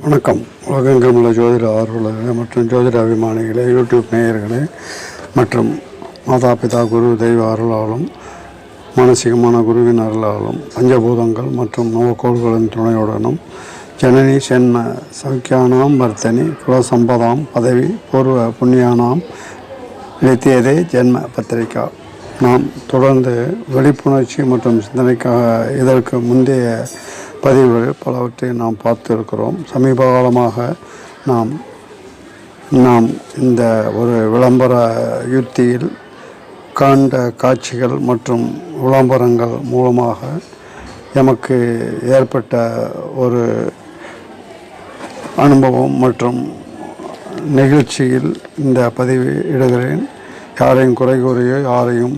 வணக்கம். உலகெங்கும் உள்ள ஜோதிட ஆர்வலர்களே மற்றும் ஜோதிட அபிமானிகளே யூடியூப் நேயர்களே மற்றும் மாதா பிதா குரு தெய்வ அருளாலும் மானசீகமான குருவின் அருளாலும் பஞ்சபூதங்கள் மற்றும் நவக்கோள்களின் துணையுடனும் ஜனனி சென்ம சௌக்கியானாம் வர்த்தனி குலசம்பதாம் பதவி பூர்வ புண்ணியானாம் நித்தியதே ஜென்ம பத்திரிகா. நாம் தொடர்ந்து விழிப்புணர்ச்சி மற்றும் சிந்தனைக்காக இதற்கு முந்தைய பதிவுகள் பலவற்றை நாம் பார்த்திருக்கிறோம். சமீப காலமாக நாம் நாம் இந்த ஒரு விளம்பர யுத்தியில் காண்ட காட்சிகள் மற்றும் விளம்பரங்கள் மூலமாக எமக்கு ஏற்பட்ட ஒரு அனுபவம் மற்றும் நிகழ்ச்சியில் இந்த பதிவு இடுகிறேன். யாரையும் குறை கூறியோ யாரையும்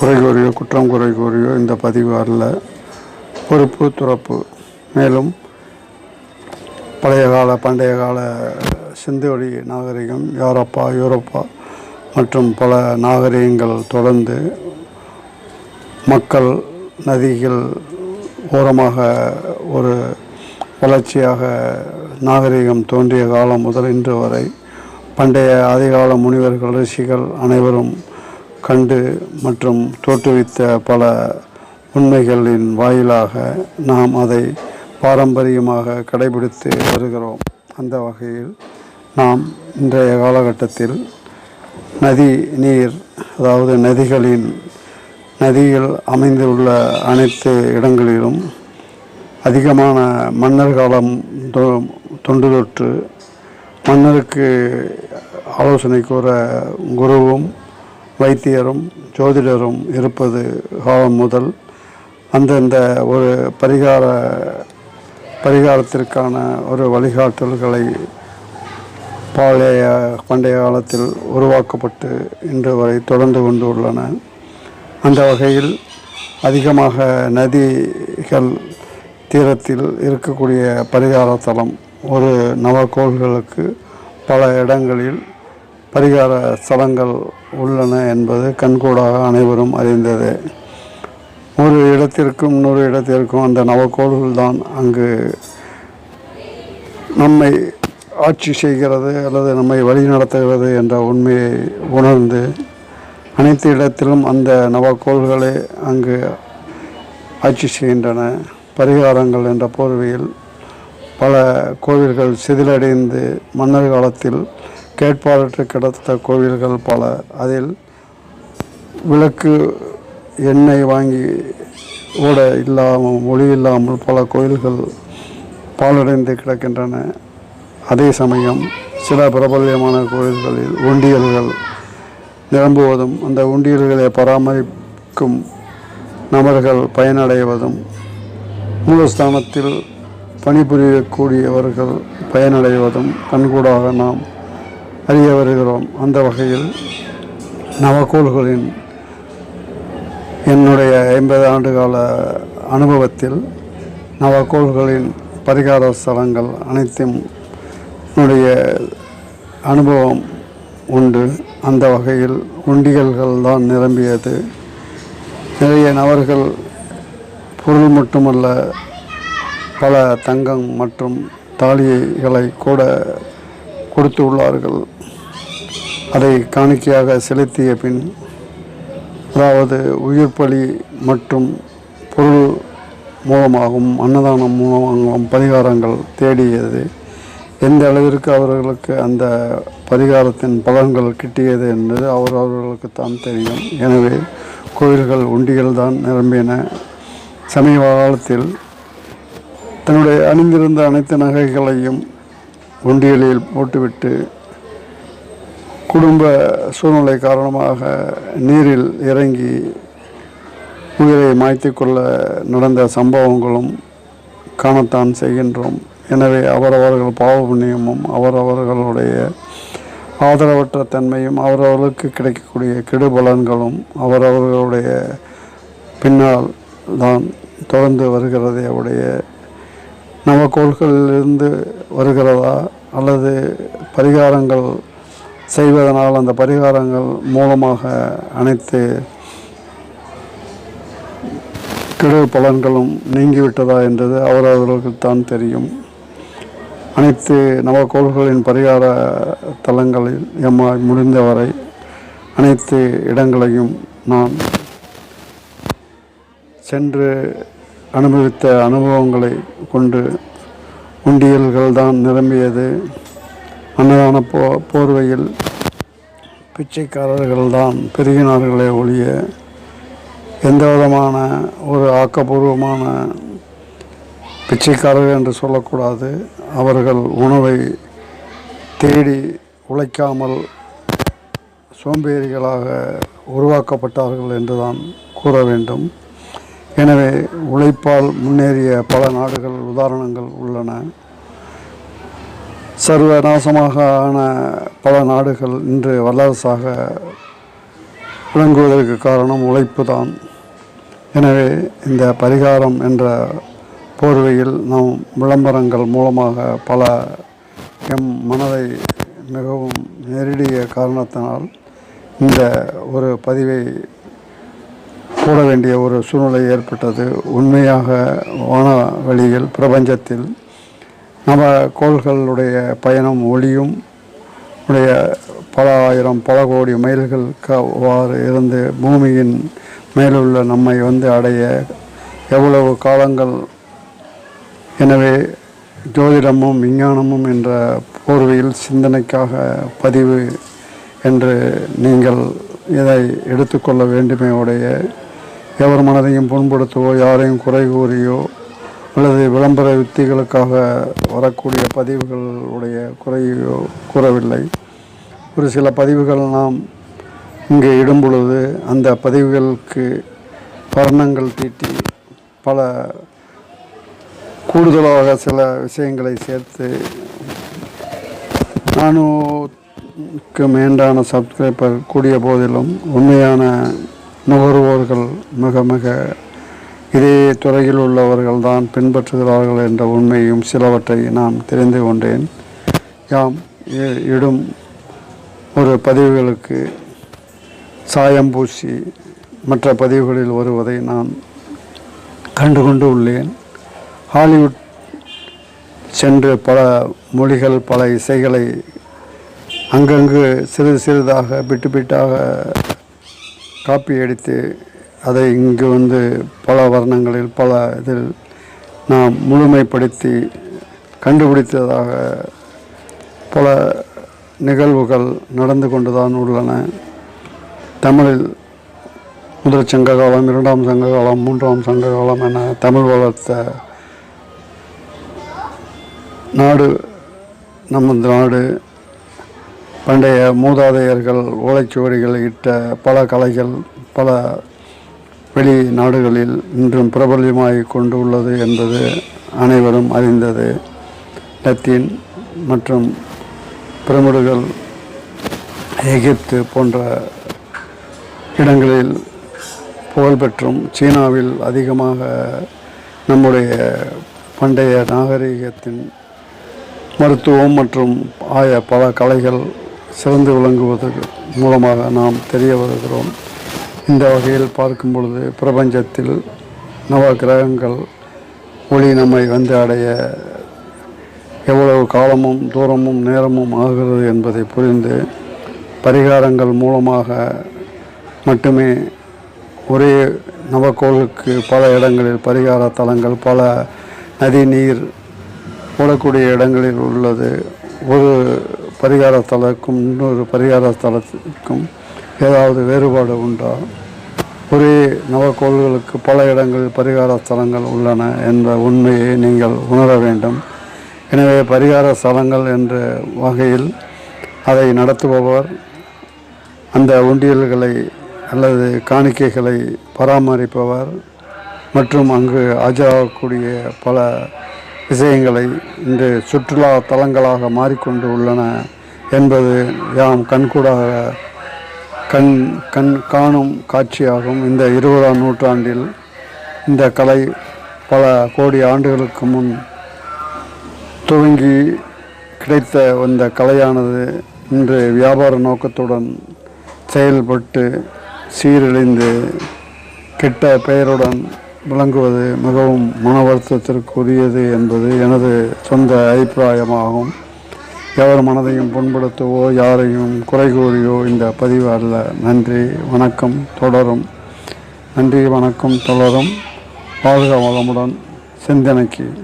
குறை கூறியோ குற்றம் குறை கூறியோ இந்த பதிவு அல்ல. பொறுப்பு துறப்பு. மேலும் பழைய கால பண்டைய கால சிந்துவெளி நாகரிகம் யூரோப்பா யூரோப்பா மற்றும் பல நாகரிகங்கள் தொடர்ந்து மக்கள் நதிகள் ஓரமாக ஒரு வளர்ச்சியாக நாகரிகம் தோன்றிய காலம் முதல் இன்று வரை பண்டைய ஆதிகால முனிவர்கள் ரிஷிகள் அனைவரும் கண்டு மற்றும் தோற்றுவித்த பல உண்மைகளின் வாயிலாக நாம் அதை பாரம்பரியமாக கடைபிடித்து வருகிறோம். அந்த வகையில் நாம் இன்றைய காலகட்டத்தில் நதி நீர் அதாவது நதிகளின் நதியில் அமைந்துள்ள அனைத்து இடங்களிலும் அதிகமான மன்னர் காலம் தொ- தொற்று மன்னருக்கு ஆலோசனை கூற குருவும் வைத்தியரும் ஜோதிடரும் இருப்பது காலம் முதல் அந்தந்த ஒரு பரிகார பரிகாரத்திற்கான ஒரு வழிகாட்டல்களை பழைய பண்டைய காலத்தில் உருவாக்கப்பட்டு இன்று வரை தொடர்ந்து கொண்டு உள்ளன அந்த வகையில் அதிகமாக நதிகள் தீரத்தில் இருக்கக்கூடிய பரிகார தலம் ஒரு நவக்கோள்களுக்கு பல இடங்களில் பரிகார ஸ்தலங்கள் உள்ளன என்பது கண்கூடாக அனைவரும் அறிந்தது. ஒரு இடத்திற்கும் இன்னொரு இடத்திற்கும் அந்த நவக்கோள்கள் தான் அங்கு நம்மை ஆட்சி செய்கிறது அல்லது நம்மை வழி நடத்துகிறது என்ற உண்மையை உணர்ந்து அனைத்து இடத்திலும் அந்த நவக்கோள்களே அங்கு ஆட்சி செய்கின்றன. பரிகாரங்கள் என்ற போர்வையில் பல கோவில்கள் சிதிலடைந்து மன்னர் காலத்தில் கேட்பாளற்று கிடத்த கோவில்கள் பல. அதில் விளக்கு எண்ணெய் வாங்கி ஓட இல்லாமல் ஒளி இல்லாமல் பல கோயில்கள் பாலடைந்து கிடக்கின்றன. அதே சமயம் சில பிரபல்யமான கோயில்களில் உண்டியல்கள் நிரம்புவதும் அந்த உண்டியல்களை பராமரிக்கும் நபர்கள் பயனடைவதும். மூலஸ்தானத்தில் பணிபுரியக்கூடியவர்கள் பயனடைவதும் கண்கூடாக நாம் அறிய வருகிறோம். அந்த வகையில் நவக்கோள்களின் என்னுடைய ஐம்பது ஆண்டு கால அனுபவத்தில் நவக்கோள்களின் பரிகார ஸ்தலங்கள் அனைத்தும் என்னுடைய அனுபவம் உண்டு. அந்த வகையில் உண்டிகள்கள் தான் நிரம்பியது. நிறைய நபர்கள் பொருள் மட்டுமல்ல பல தங்கம் மற்றும் தாலிகளை கூட கொடுத்து உள்ளார்கள். அதை காணிக்கையாக செலுத்திய பின் அதாவது உயிர் பலி மற்றும் பொருள் மூலமாகவும் அன்னதானம் மூலமாகவும் பரிகாரங்கள் தேடியது. எந்த அளவிற்கு அவர்களுக்கு அந்த பரிகாரத்தின் பலன்கள் கிட்டியது என்பது அவர் அவர்களுக்கு தான் தெரியும். எனவே கோயில்கள் உண்டிகள் தான் நிரம்பின. சமீப காலத்தில் தன்னுடைய அணிந்திருந்த அனைத்து நகைகளையும் உண்டியலில் போட்டுவிட்டு குடும்ப சூழ்நிலை காரணமாக நீரில் இறங்கி உயிரை மாய்த்து கொள்ள நடந்த சம்பவங்களும் காணத்தான் செய்கின்றோம். எனவே அவரவர்கள் பாவ புண்ணியமும் அவரவர்களுடைய ஆதரவற்ற தன்மையும் அவரவர்களுக்கு கிடைக்கக்கூடிய கெடுபலன்களும் அவரவர்களுடைய பின்னால் தான் தொடர்ந்து வருகிறதே உடைய நவக்கோள்களிலிருந்து வருகிறதா அல்லது பரிகாரங்கள் செய்வதனால் அந்த பரிகாரங்கள் மூலமாக அனைத்து கெடு பலன்களும் நீங்கிவிட்டதா என்றது அவரவர்களுக்கு தான் தெரியும். அனைத்து நவக்கோள்களின் பரிகார தலங்களில் எம்மால் முடிந்தவரை அனைத்து இடங்களையும் நான் சென்று அனுபவித்த அனுபவங்களை கொண்டு உண்டியல்கள் தான் நிரம்பியது. அன்னதான போ போர்வையில் பிச்சைக்காரர்கள் தான் பெருகினார்களே ஒழிய எந்த விதமான ஒரு ஆக்கப்பூர்வமான பிச்சைக்காரர்கள் என்று சொல்லக்கூடாது. அவர்கள் உணவை தேடி உழைக்காமல் சோம்பேறிகளாக உருவாக்கப்பட்டார்கள் என்றுதான் கூற வேண்டும். எனவே உழைப்பால் முன்னேறிய பல நாடுகள் உதாரணங்கள் உள்ளன. சர்வநாசமாக ஆன பல நாடுகள் இன்று வல்லரசாக விளங்குவதற்கு காரணம் உழைப்பு தான் எனவே இந்த பரிகாரம் என்ற போர்வையில் நாம் விளம்பரங்கள் மூலமாக பல எம் மனதை மிகவும் நெருடிய காரணத்தினால் இந்த ஒரு பதிவை போட வேண்டிய ஒரு சூழ்நிலை ஏற்பட்டது. உண்மையாக வான வழியில் பிரபஞ்சத்தில் நம்ம கோள்களுடைய பயணம் ஒளியும் உடைய பல ஆயிரம் பல கோடி மைல்களுக்கு அவ்வாறு இருந்து பூமியின் மேலுள்ள நம்மை வந்து அடைய எவ்வளவு காலங்கள். எனவே ஜோதிடமும் விஞ்ஞானமும் என்ற போர்வையில் சிந்தனைக்காக பதிவு என்று நீங்கள் இதை எடுத்துக்கொள்ள வேண்டுமே உடைய எவர் மனதையும் புண்படுத்தவோ யாரையும் குறை கூறியோ அல்லது விளம்பர யுக்திகளுக்காக வரக்கூடிய பதிவுகளுடைய குறையோ கூறவில்லை. ஒரு சில பதிவுகள் நாம் இங்கே இடும் பொழுது அந்த பதிவுகளுக்கு வர்ணங்கள் தீட்டி பல கூடுதலாக சில விஷயங்களை சேர்த்து நானூறுக்கு மேண்டான சப்ஸ்கிரைபர் கூடிய போதிலும் உண்மையான நுகர்வோர்கள் மிக மிக இதே துறையில் உள்ளவர்கள் தான் பின்பற்றுகிறார்கள் என்ற உண்மையும் சிலவற்றை நான் தெரிந்து கொண்டேன். யாம் இடும் ஒரு பதிவுகளுக்கு சாயம் பூசி மற்ற பதிவுகளில் வருவதை நான் கண்டுகொண்டு உள்ளேன். ஹாலிவுட் சென்று பல மொழிகள் பல இசைகளை அங்கங்கு சிறிது சிறிதாக பிட்டு பிட்டாக காப்பி அடித்து அதை இங்கு வந்து பல வர்ணங்களில் பல இதில் நாம் முழுமைப்படுத்தி கண்டுபிடித்ததாக பல நிகழ்வுகள் நடந்து கொண்டுதான் உள்ளன. தமிழில் முதல் சங்க காலம் இரண்டாம் சங்க காலம் மூன்றாம் சங்க காலம் என தமிழ் வளர்த்த நாடு நமது நாடு பண்டைய மூதாதையர்கள் ஓலைச்சுவடிகள் இட்ட பல கலைகள் பல வெளி நாடுகளில் இன்றும் பிரபல்யமாகி கொண்டு உள்ளது என்பது அனைவரும் அறிந்தது. லத்தீன் மற்றும் பிரமிடுகள் எகிப்து போன்ற இடங்களில் புகழ்பெற்றும் சீனாவில் அதிகமாக நம்முடைய பண்டைய நாகரிகத்தின் மருத்துவம் மற்றும் ஆய பல கலைகள் சிறந்து விளங்குவது மூலமாக நாம் தெரிய வருகிறோம். இந்த வகையில் பார்க்கும் பொழுது பிரபஞ்சத்தில் நவ கிரகங்கள் ஒளி நம்மை வந்து அடைய எவ்வளவு காலமும் தூரமும் நேரமும் ஆகிறது என்பதை புரிந்து பரிகாரங்கள் மூலமாக மட்டுமே ஒரே நவக்கோளுக்கு பல இடங்களில் பரிகார தலங்கள் பல நதி நீர் ஓடக்கூடிய இடங்களில் உள்ளது. ஒரு பரிகார தலக்கும் இன்னொரு பரிகார தலத்திற்கும் ஏதாவது வேறுபாடு உண்டா? ஒரே நவக்கோள்களுக்கு பல இடங்களில் பரிகார ஸ்தலங்கள் உள்ளன என்ற உண்மையை நீங்கள் உணர வேண்டும். எனவே பரிகார ஸ்தலங்கள் என்ற வகையில் அதை நடத்துபவர் அந்த உண்டியல்களை அல்லது காணிக்கைகளை பராமரிப்பவர் மற்றும் அங்கு ஆஜராகக்கூடிய பல விஷயங்களை இன்று சுற்றுலா தலங்களாக மாறிக்கொண்டு உள்ளன என்பது யாம் கண்கூடாக கண் கண் காணும் காட்சியாகும் இந்த இருபதாம் நூற்றாண்டில். இந்த கலை பல கோடி ஆண்டுகளுக்கு முன் துவங்கி கிடைத்த இந்த கலையானது இன்று வியாபார நோக்கத்துடன் செயல்பட்டு சீரழிந்து கெட்ட பெயருடன் விளங்குவது மிகவும் மன வருத்தத்திற்குரியது என்பது எனது சொந்த அபிப்பிராயமாகும். எவர் மனதையும் புண்படுத்தவோ யாரையும் குறை கூறியோ இந்த பதிவு அல்ல. நன்றி வணக்கம் தொடரும். நன்றி வணக்கம் தொடரும். வாழ்க வளமுடன். சிந்தனைக்கு